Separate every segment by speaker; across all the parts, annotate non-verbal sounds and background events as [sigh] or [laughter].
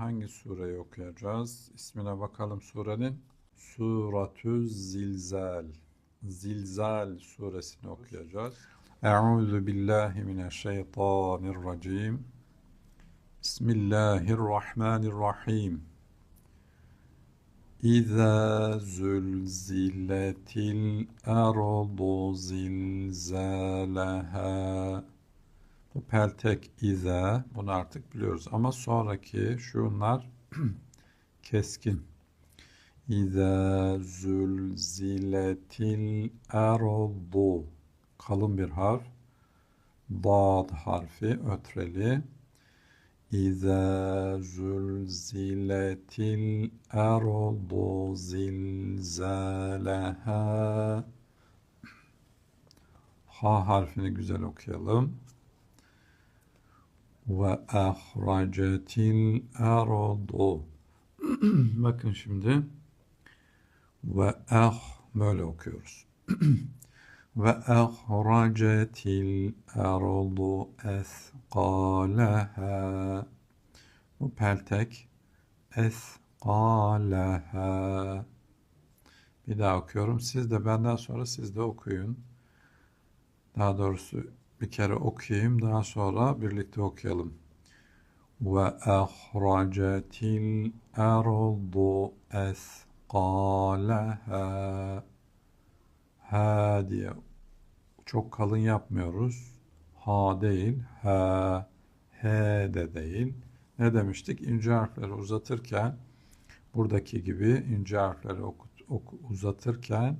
Speaker 1: hangi sureyi okuyacağız? İsmine bakalım surenin. Suratü Zilzal. Zilzal suresini okuyacağız. Euzu billahi mineşşeytanirracim. Bismillahirrahmanirrahim. İza zulziletil ardu zilzalaha. Bu peltek iza. Bunu artık biliyoruz. Ama sonraki şunlar [clears throat] keskin. İza zulziletil ardu. Kalın bir harf. Dad harfi ötreli. İza zulziletil ardu zilzalaha. [clears throat] Ha harfini güzel okuyalım. Ve ahracetil ardu. [clears throat] Bakın şimdi. Ve ah böyle okuyoruz. [clears throat] Ve ahracetil ardu esqalaha. Bu peltek esqalaha. Bir daha okuyorum. Siz de benden sonra siz de okuyun. Daha doğrusu bir kere okuyayım. Daha sonra birlikte okuyalım. Ve ahracetil ardu esqalaha. Ha diye çok kalın yapmıyoruz. Ha değil, ha, he de değil. Ne demiştik? İnce harfleri uzatırken buradaki gibi ince harfleri okut, oku, uzatırken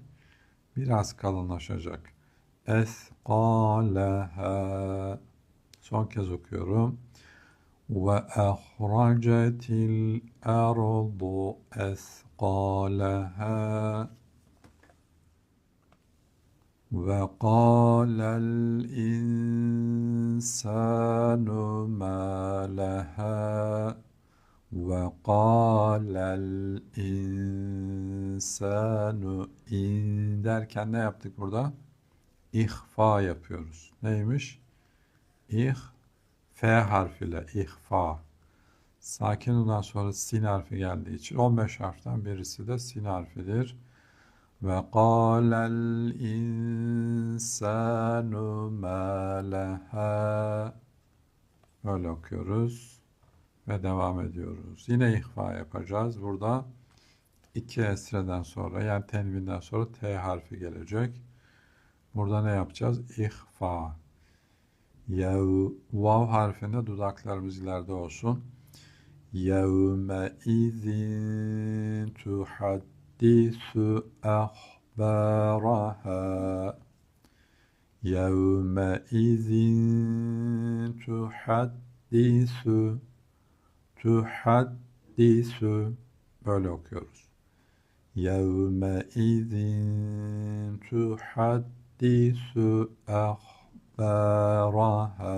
Speaker 1: biraz kalınlaşacak Esqalaha. Son kez okuyorum. Ve ahracetil ardu esqalaha. وقال الإنسان ما لها وقال الإنسان in derken ne yaptık burada? ihfa yapıyoruz. Neymiş? İh, F harfiyle ihfa. Sakin ondan sonra sin harfi geldiği için 15 harften birisi de sin harfidir. Ve kâlel insânu mâ lehâ. Böyle okuyoruz ve devam ediyoruz. Yine ihfa yapacağız. Burada iki esreden sonra yani tenvinden sonra T harfi gelecek. Burada ne yapacağız? İhfa. Yev, vav harfinde dudaklarımız ileride olsun. Yevme izin tuhaddisu ahbaraha. Yevme izin tuhaddisu tuhaddisu böyle okuyoruz. Yevme izin tuhaddisu tuhaddisu ahbaraha.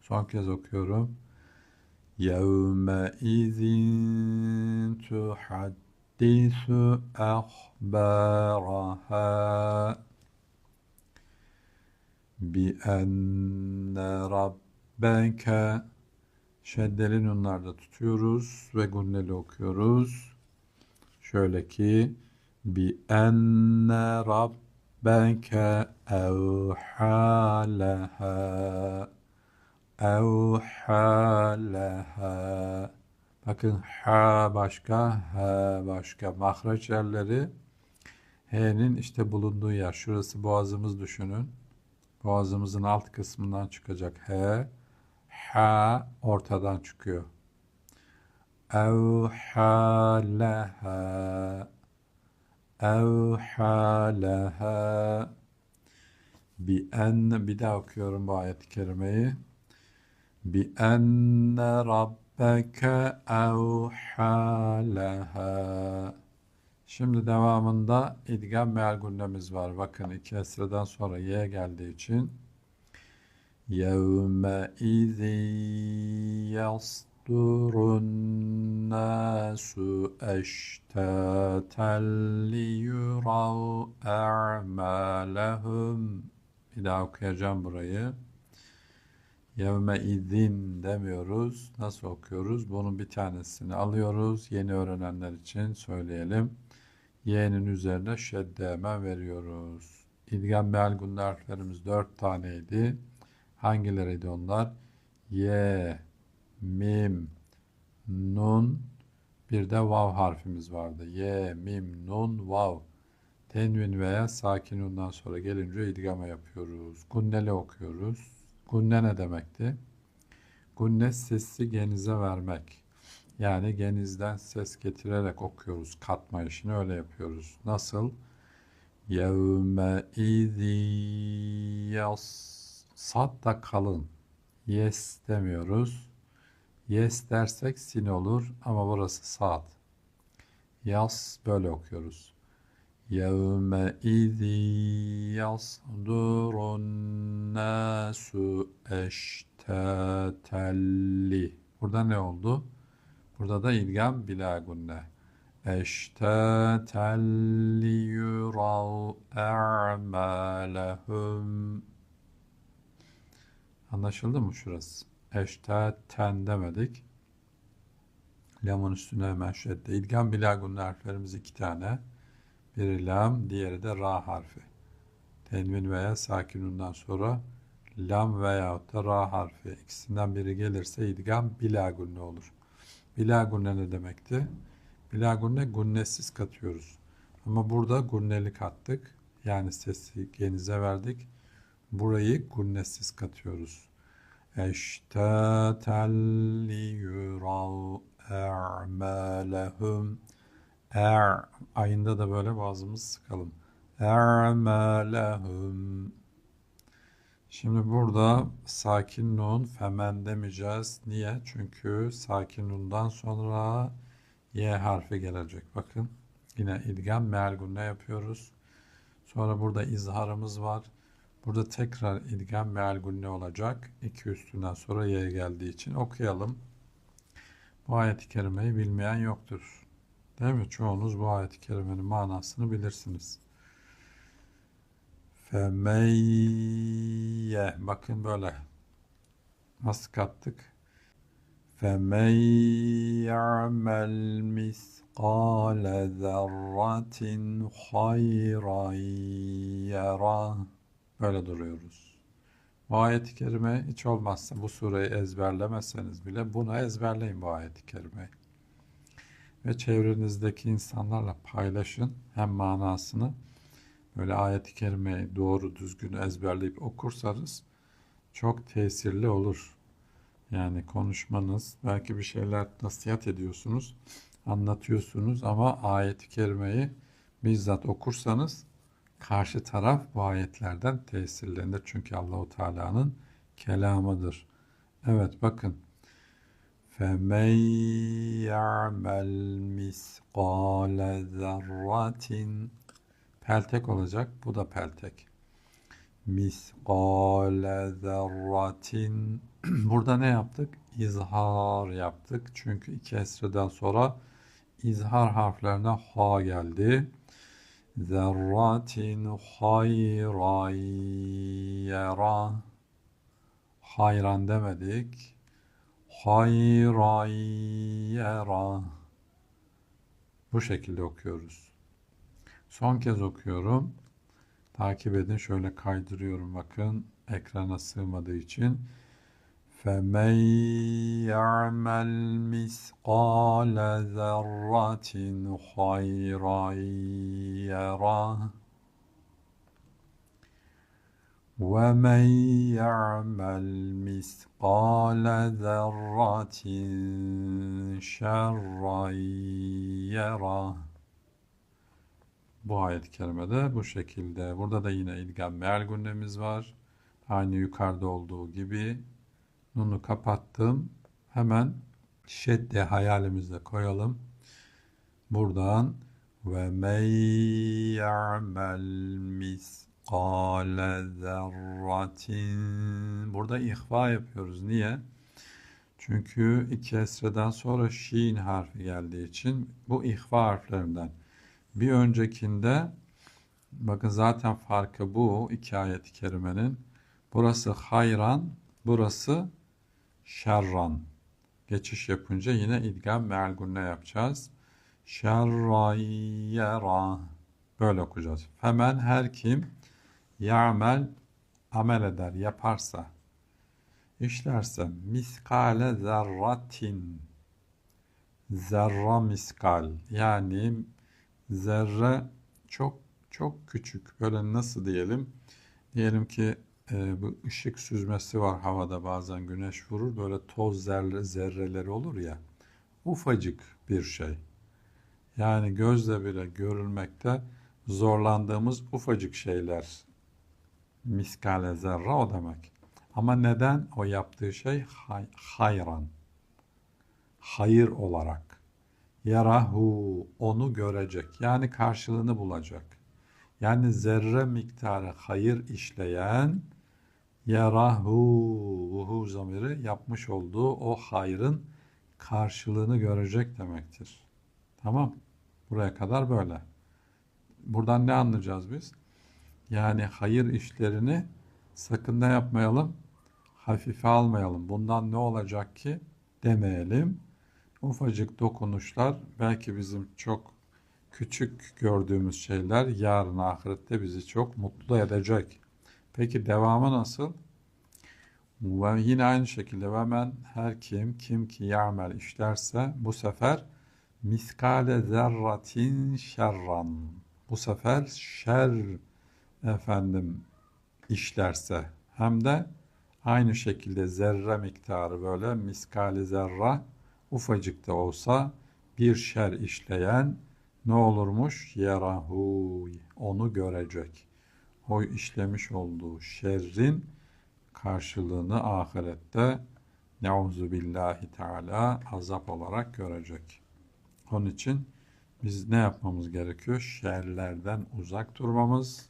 Speaker 1: Son kez okuyorum. Yevme izin tuhaddisu ahbaraha. Bi enne rabbeke şeddeli nunlarda tutuyoruz ve gunneli okuyoruz. Şöyle ki bi enne rabbeke evhâ leha evhâ leha Bakın ha başka, ha başka. Mahreç yerleri H'nin işte bulunduğu yer. Şurası boğazımız düşünün. Boğazımızın alt kısmından çıkacak H. Ha ortadan çıkıyor. Evha leha Evha leha Bi en bir daha okuyorum bu ayet-i kerimeyi. Bi enne Rabb Rabbeke evhâ leha. Şimdi devamında idgam meal gündemiz var. Bakın iki esreden sonra y geldiği için yevme izi yasdurun nasu eştaten liyurav a'malehum bir daha okuyacağım burayı. Yevme izin demiyoruz. Nasıl okuyoruz? Bunun bir tanesini alıyoruz. Yeni öğrenenler için söyleyelim. Y'nin üzerine şedde hemen veriyoruz. İdgam meal harflerimiz dört taneydi. Hangileriydi onlar? Y, mim, nun, bir de vav harfimiz vardı. Y, mim, nun, vav. Tenvin veya sakin undan sonra gelince idgama yapıyoruz. Gunneli okuyoruz. Gunne ne demekti? Gunne sesi genize vermek. Yani genizden ses getirerek okuyoruz. Katma işini öyle yapıyoruz. Nasıl? Yevme izi yas. Sad da kalın. Yes demiyoruz. Yes dersek sin olur ama burası sad. Yas böyle okuyoruz. Yevme izi yasdurun nasu eştetelli. Burada ne oldu? Burada da ilgam bila gunne. Eştetelli yurav e'malehum. Anlaşıldı mı şurası? Eşteten demedik. Lamın üstüne hemen şedde. İlgam bila gunne harflerimiz iki tane. Biri lam, diğeri de ra harfi. Tenvin veya sakinundan sonra lam veyahut da ra harfi. İkisinden biri gelirse idgam bila gunne olur. Bila gunne ne demekti? Bila gunne gunnesiz katıyoruz. Ama burada gunneli kattık. Yani sesi genize verdik. Burayı gunnesiz katıyoruz. Eştetelli yurav e'malehum Er ayında da böyle bazımız sıkalım. E'malehum Şimdi burada sakin nun femen demeyeceğiz. Niye? Çünkü sakin nundan sonra y harfi gelecek. Bakın yine idgam meal gunne yapıyoruz. Sonra burada izharımız var. Burada tekrar idgam meal gunne olacak. İki üstünden sonra y geldiği için okuyalım. Bu ayet-i kerimeyi bilmeyen yoktur. Değil mi? Çoğunuz bu ayet-i kerimenin manasını bilirsiniz. Femeyye. Bakın böyle. Nasıl kattık? فَمَنْ يَعْمَلْ مِثْقَالَ ذَرَّةٍ خَيْرًا يَرَهُ Böyle duruyoruz. Bu ayet-i kerime hiç olmazsa bu sureyi ezberlemezseniz bile bunu ezberleyin bu ayet-i kerimeyi. Ve çevrenizdeki insanlarla paylaşın hem manasını böyle ayet-i kerimeyi doğru düzgün ezberleyip okursanız çok tesirli olur. Yani konuşmanız, belki bir şeyler nasihat ediyorsunuz, anlatıyorsunuz ama ayet-i kerimeyi bizzat okursanız karşı taraf bu ayetlerden tesirlenir. Çünkü Allahu Teala'nın kelamıdır. Evet bakın. فَمَنْ يَعْمَلْ مِثْقَالَ ذَرَّةٍ Peltek olacak. Bu da peltek. Miskale zerratin. [clears throat] Burada ne yaptık? İzhar yaptık. Çünkü iki esreden sonra izhar harflerine ha geldi. Zerratin hayran yara. Hayran demedik. Hayran yara. Bu şekilde okuyoruz. Son kez okuyorum. Takip edin. Şöyle kaydırıyorum bakın. Ekrana sığmadığı için. فَمَنْ يَعْمَلْ مِثْقَالَ ذَرَّةٍ خَيْرًا يَرَهُ وَمَنْ يَعْمَلْ مِثْقَالَ ذَرَّةٍ شَرًّا يَرَهُ Bu ayet-i kerimede bu şekilde. Burada da yine ilgam meal gündemimiz var. Aynı yukarıda olduğu gibi. Nunu kapattım. Hemen şedde hayalimizde koyalım. Buradan ve men ya'mel miskale zerratin Burada ihva yapıyoruz. Niye? Çünkü iki esreden sonra şin harfi geldiği için bu ihva harflerinden. Bir öncekinde bakın zaten farkı bu iki ayet-i kerimenin. Burası hayran, Burası şerran. Geçiş yapınca yine idgam me'al gunne yapacağız. Şerran yera. Böyle okuyacağız. Hemen her kim ya'mel amel eder, yaparsa, işlerse miskale zerratin zerra miskal yani zerre çok çok küçük böyle nasıl diyelim diyelim ki e, bu ışık süzmesi var havada bazen güneş vurur böyle toz zerre, zerreleri olur ya ufacık bir şey yani gözle bile görülmekte zorlandığımız ufacık şeyler miskale zerre o demek ama neden o yaptığı şey hay- hayran hayır olarak. Yarahu onu görecek. Yani karşılığını bulacak. Yani zerre miktarı hayır işleyen yarahu vuhu zamiri yapmış olduğu o hayrın karşılığını görecek demektir. Tamam. Buraya kadar böyle. Buradan ne anlayacağız biz? Yani hayır işlerini sakın ne yapmayalım? Hafife almayalım. Bundan ne olacak ki demeyelim. Ufacık dokunuşlar belki bizim çok küçük gördüğümüz şeyler yarın ahirette bizi çok mutlu edecek. Peki devamı nasıl? Ve yine aynı şekilde ve men her kim kim ki ya'mel işlerse bu sefer miskale zerratin şerran. Bu sefer şer efendim işlerse hem de aynı şekilde zerre miktarı böyle miskali zerra ufacık da olsa bir şer işleyen ne olurmuş? Yarahu onu görecek. O işlemiş olduğu şerrin karşılığını ahirette neuzu billahi teala azap olarak görecek. Onun için biz ne yapmamız gerekiyor? Şerlerden uzak durmamız,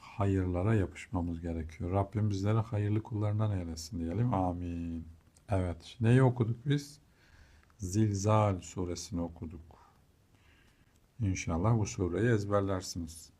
Speaker 1: hayırlara yapışmamız gerekiyor. Rabbim bizleri hayırlı kullarından eylesin diyelim. Amin. Evet. Neyi okuduk biz? Zilzal suresini okuduk. İnşallah bu sureyi ezberlersiniz.